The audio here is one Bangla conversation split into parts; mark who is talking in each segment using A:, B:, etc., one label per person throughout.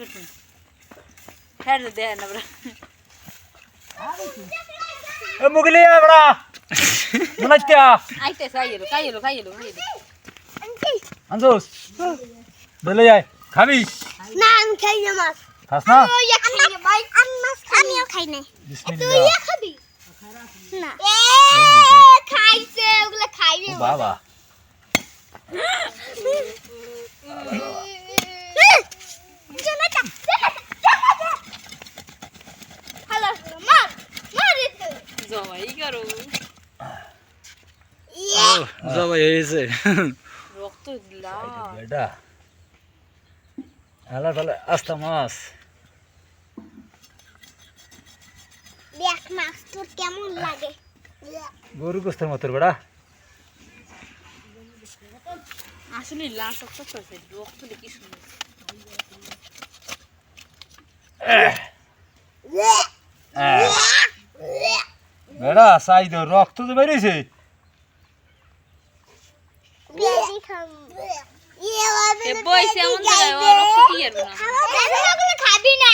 A: করছেন হ্যাঁ দেয় না বড়
B: এ মুগলি এবড়া মনাচ্চা
A: আইতে খাইলো খাইলো খাইলো খাইলো
B: আনজোস বলে যায় খাবি
C: না আমি খাই না মাছ
B: খাস না
C: তুই খাই না ভাই আমি মাছ আমিও খাই না
B: বিসমিল্লাহ
C: খাবি না এ খাইছে ওগুলা খাই
B: ও বাবা
A: করো
B: জবাই হয়েছে।
A: রক্ত
B: বেটা। আলা তাহলে আস্তা মাছ।
C: দেখ মাছ তোর কেমন লাগে।
B: গরু গোস্তের মতো বেড়া
A: আসলে লাল রক্ত করছে রক্ত দেখি সুন্দর
B: বেড়া সাই দো রক্ত তো বেরিয়েছে।
C: বেশি খাম বাবা
A: এ বইছে এমন জায়গায় ও রক্ত কি আর না
C: ওগুলো খাবি না।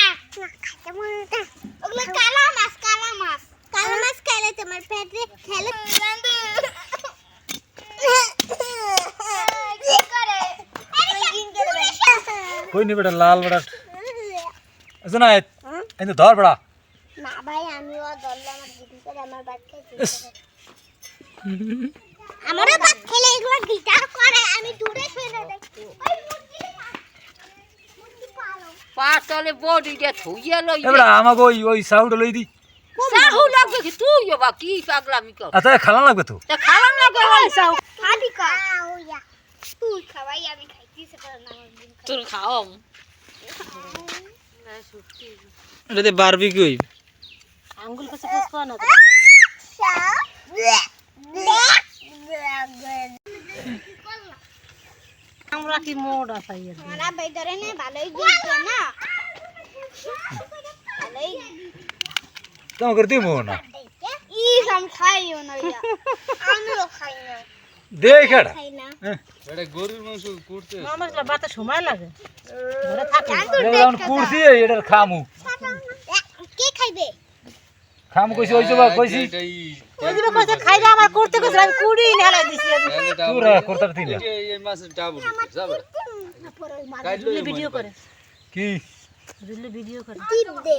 C: ওগুলো কালা মাছ কালা মাছ। কালা মাছ খাইলে তোমার পেটে খেলে।
B: কই নি বেটা লাল বেড়া আছে না ধর বেড়া
C: না ভাই আমিও ধরলে আমার দিদি করে আমার খেলে এগুলো গিটার করে আমি দূরে ফেলে দেই ওই মুরগি মুরগি পালো।
A: পা তলে বডি দিয়ে থুইয়া লই
B: এ বেড়া আমাকে ওই ওই সাউড লই দি।
A: সাহু লাগবে কি? তুই বা কি পাগলামি কর?
B: আচ্ছা খালা লাগবে তো?
A: তা খালাম না গো সাহু
C: খাবি কা ওয়া তুই খাওয়াই আমি খাইছি সেটা না
A: তোর খাওম
D: এটাতে বারবি কই?
A: আঙ্গুল কাছে ফস কর না আমরা কি মোড়া পাই
C: মারা বেদরে নে ভালোই গিয়েছে না। ভালোই
B: তোমার করে দিব না?
C: ই হাম খাইও না আমিও খাই না।
B: দে খেড়া
C: খাই না।
A: আমার বাতা সময় লাগে। ধরে থাকে
B: কুরসি এটার খামু।
C: কে খাইবে?
B: খামু কইছি ওই জবা কইছি।
A: ওই জবা কইছে খাইলে আমার করতে কইছে আমি কুড়ি নেলাই দিছি।
B: তুরা করতে তিন
A: ভিডিও করে।
B: কি?
A: ভিডিও করে।
C: টিপ দে।